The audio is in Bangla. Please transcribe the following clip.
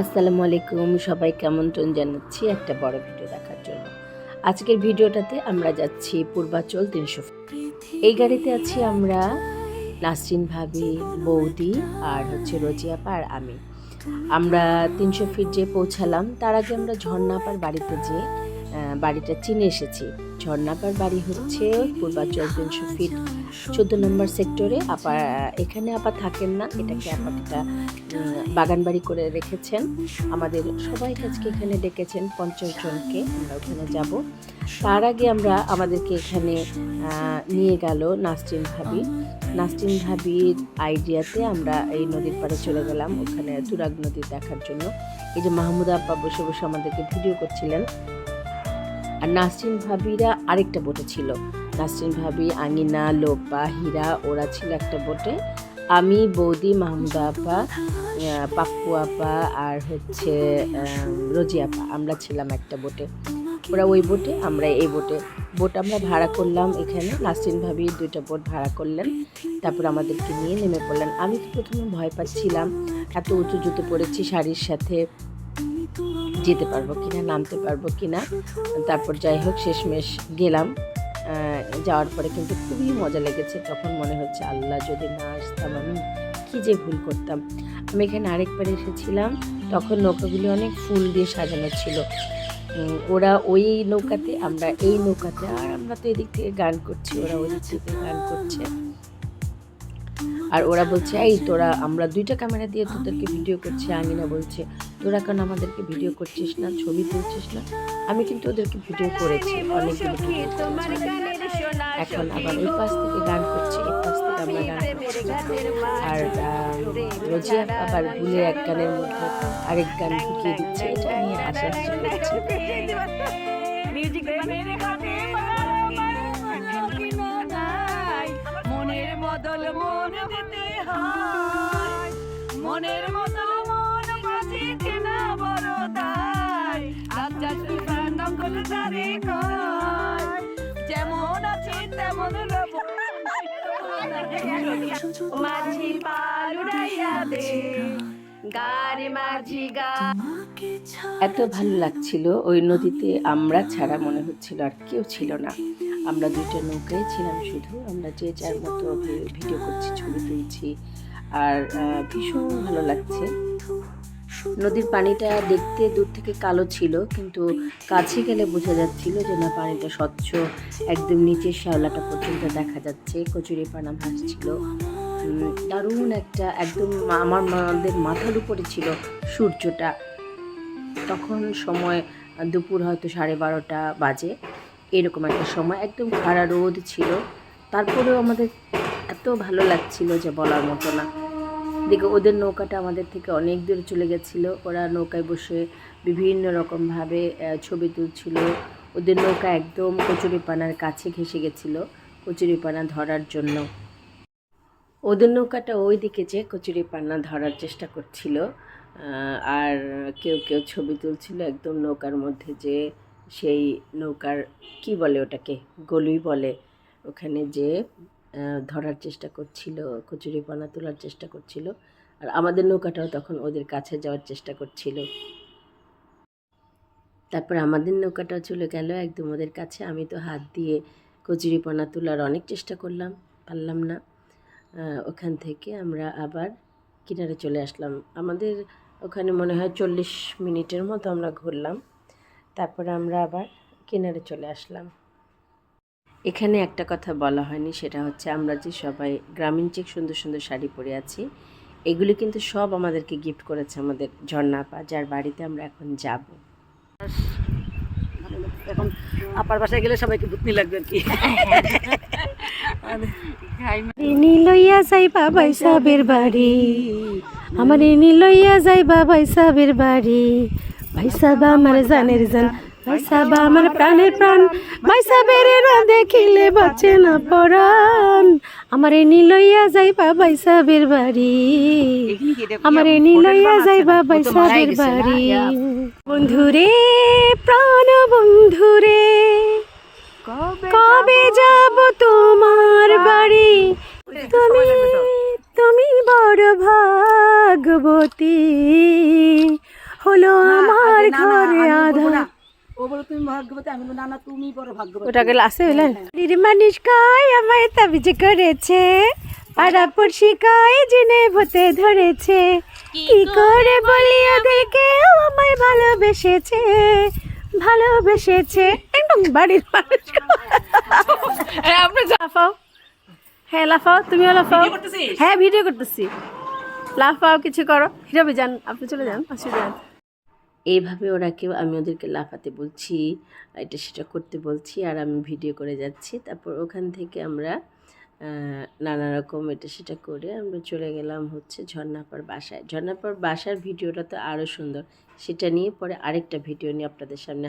আসসালামু আলাইকুম সবাইকে আমন্ত্রণ জানাচ্ছি একটা বড় ভিডিও দেখার জন্য। আজকের ভিডিওটাতে আমরা যাচ্ছি পূর্বাচল তিনশো এই গাড়িতে আছি আমরা নাসরিন ভাবি, বৌদি আর হচ্ছে রোজিয়াপা আর আমি। আমরা তিনশো ফিট যে পৌঁছালাম, তার আগে আমরা ঝর্ণাপার বাড়িতে যে বাড়িটা চিনে এসেছি। ঝর্ণাপার বাড়ি হচ্ছে, পূর্বাচল তিনশো ফিট চোদ্দ নম্বর সেক্টরে। আপা, এখানে আপা থাকেন না, এটাকে আপাতটা বাগান বাড়ি করে রেখেছেন। আমাদের সবাই আজকে এখানে ডেকেছেন পঞ্চাশ জনকে, আমরা ওখানে যাব। তার আগে আমরা আমাদেরকে এখানে নিয়ে গেল নাসরিন ভাবি। নাসরিন ভাবির আইডিয়াতে আমরা এই নদীর পাড়ে চলে গেলাম, ওখানে তুরাগ নদী দেখার জন্য। এই যে মাহমুদা আব্বা বসে বসে আমাদেরকে ভিডিও করছিলেন। আর নাসরিন ভাবিরা আরেকটা বোটে ছিল। নাসরিন ভাবি, আঙিনা, লোপা, হীরা, ওরা ছিল একটা বোটে। আমি, বৌদি মাহমুদা আপা পাপ্পু আপা আর হচ্ছে রোজি আপা, আমরা ছিলাম একটা বোটে। ওরা ওই বোটে, আমরা এই বোটে। বোট আমরা ভাড়া করলাম এখানে। নাসরিন ভাবি দুইটা বোট ভাড়া করলেন। তারপর আমাদেরকে নিয়ে নেমে পড়লেন। আমি তো প্রথমে ভয় পাচ্ছিলাম। এত উঁচু জুতো পরেছি শাড়ির সাথে। যেতে পারব কিনা, নামতে পারব কিনা। তারপর যাই হোক, শেষমেশ গেলাম। যাওয়ার পরে কিন্তু খুবই মজা লেগেছে। তখন মনে হচ্ছে, আল্লাহ যদি না আসতাম, আমি কী যে ভুল করতাম। আমি এখানে আরেকবার এসেছিলাম। তখন নৌকাগুলি অনেক ফুল দিয়ে সাজানো ছিল। ওরা ওই নৌকাতে, আমরা এই নৌকাতে, আর আমরা তো এদিক থেকে গান করছি, ওরা ওই দিক থেকে গান করছে। আর ওরা বলছে এই তোরা আমরা দুইটা ক্যামেরা দিয়ে তোদেরকে ভিডিও করছি। আঙিনা বলছে তোরা কেন আমাদেরকে ভিডিও করছিস না? ছবি তুলছিস না? আমি কিন্তু ওদেরকে ভিডিও করেছি অনেকগুলো এখন আবার ওই পাশ থেকে গান করছে এই পাশ থেকে আমরা গান আর রোজিয়া আবার ভুলে এক গানের মধ্যে আরেক গান ঢুকিয়ে দিচ্ছে এটা নিয়ে হাসাহাসি করছে। বদল মন দিতে হয়। মনের বদল মন বাঁচে কেনা বড় রাজ্জাক দখল জারি কয়। যেমন আছে তেমন রব মাঝি পালুড়াইয়া দে। গারে মাঝি গা। এত ভালো লাগছিল ওই নদীতে আমরা ছাড়া মনে হচ্ছিল আর কেউ ছিল না। আমরা দুইটা নৌকায় ছিলাম শুধু। আমরা যে যার মতো ভিডিও করছি, ছবি তুলছি। আর ভীষণ ভালো লাগছে। নদীর পানিটা দেখতে দূর থেকে কালো ছিল, কিন্তু কাছে গেলে বোঝা যাচ্ছিল যে না, পানিটা স্বচ্ছ। একদম নিচের শ্যাওলাটা পর্যন্ত দেখা যাচ্ছে। কচুরি পানা ভাসছিল। দারুণ একটা, একদম আমার আমাদের মাথার উপরে ছিল সূর্যটা। তখন সময়, দুপুর হয়তো সাড়ে বারোটা বাজে। এরকম একটা সময়। একদম খাড়া রোদ ছিল। তারপরেও আমাদের এত ভালো লাগছিল যে বলার মতো না। দেখে, ওদের নৌকাটা আমাদের থেকে অনেক দূরে চলে গেছিল। ওরা নৌকায় বসে বিভিন্ন রকমভাবে ছবি তুলছিল। ওদের নৌকা একদম কচুরিপানার কাছে ঘেসে গেছিল কচুরিপানা ধরার জন্য। ওদের নৌকাটা ওই দিকে যে কচুরিপানা ধরার চেষ্টা করছিল আর কেউ কেউ ছবি তুলছিল একদম নৌকার মধ্যে যে সেই নৌকার, কি বলে ওটাকে, গলুই বলে, ওখানে যে ধরার চেষ্টা করছিল কচুরিপানা তোলার চেষ্টা করছিল, আর আমাদের নৌকাটাও তখন ওদের কাছে যাওয়ার চেষ্টা করছিল। তারপর আমাদের নৌকাটাও চলে গেল একদম ওদের কাছে, আমি তো হাত দিয়ে কচুরিপানা তোলার অনেক চেষ্টা করলাম, পারলাম না। ওখান থেকে আমরা আবার কিনারে চলে আসলাম। আমাদের ওখানে মনে হয় চল্লিশ মিনিটের মতো আমরা ঘুরলাম। তারপরে আমরা আবার কিনারে চলে আসলাম। এখানে একটা কথা বলা হয়নি সেটা হচ্ছে আমরা যে সবাই গ্রামীণ চেক সুন্দর সুন্দর শাড়ি পরে আছি এগুলি কিন্তু সব আমাদেরকে গিফট করেছে আমাদের ঝর্ণাপা যার বাড়িতে আমরা এখন যাব। এখন আপার বাসায় গেলে সবাইকে বুতনি লাগবে আর কি। ঋণী লইয়া যাইবা বাইসাবের বাড়ি আমার ঋণী লইয়া যাইবা বাইসাবের বাড়ি বাইসাবা আমার জানের জান বাইসাবা আমার প্রাণের প্রাণ। বাইসাবের রা দেখিলে বাঁচে না পরাণ। আমার ঋণী লইয়া যাইবা বাইসাবের বাড়ি। আমার ঋণী লইয়া যাইবা বাইসাবের বাড়ি। বন্ধুরে, প্রাণ বন্ধুরে, কবে যাব তোমার বাড়ি? তুমি তুমি বড় ভাগবতী হলো আমার আগে না, না, ঘরে আমি বলব আধা না। ও বলো তুমি ভাগ্যবতী। আমি বলব, না না তুমি বড় ভাগ্যবতী। ওটা গেলে আসে হইলেন? মানুষ কয় আমায় তাবিজ করেছে পাড়া পড়শি কয় জেনে ভূতে ধরেছে। কি করে বলি ওদেরকে আমায় ভালোবেসেছে ভালোবেসেছে। একদম বাড়ির মানুষ। আপনি লাফাও। হ্যাঁ লাফাও তুমিও লাফাও। হ্যাঁ ভিডিও করতেছি। লাফাও কিছু করো। হিরবি যান আপনি চলে যান অসুবিধা নেই। এইভাবে ওরা কেউ, আমি ওদেরকে লাফাতে বলছি, এটা সেটা করতে বলছি, আর আমি ভিডিও করে যাচ্ছি। তারপর ওখান থেকে আমরা নানা রকম এটা সেটা করে আমরা চলে গেলাম হচ্ছে ঝর্ণাপার বাসায়। ঝর্ণাপার বাসার ভিডিওটা তো আরও সুন্দর। সেটা নিয়ে পরে আরেকটা ভিডিও নিয়ে আপনাদের সামনে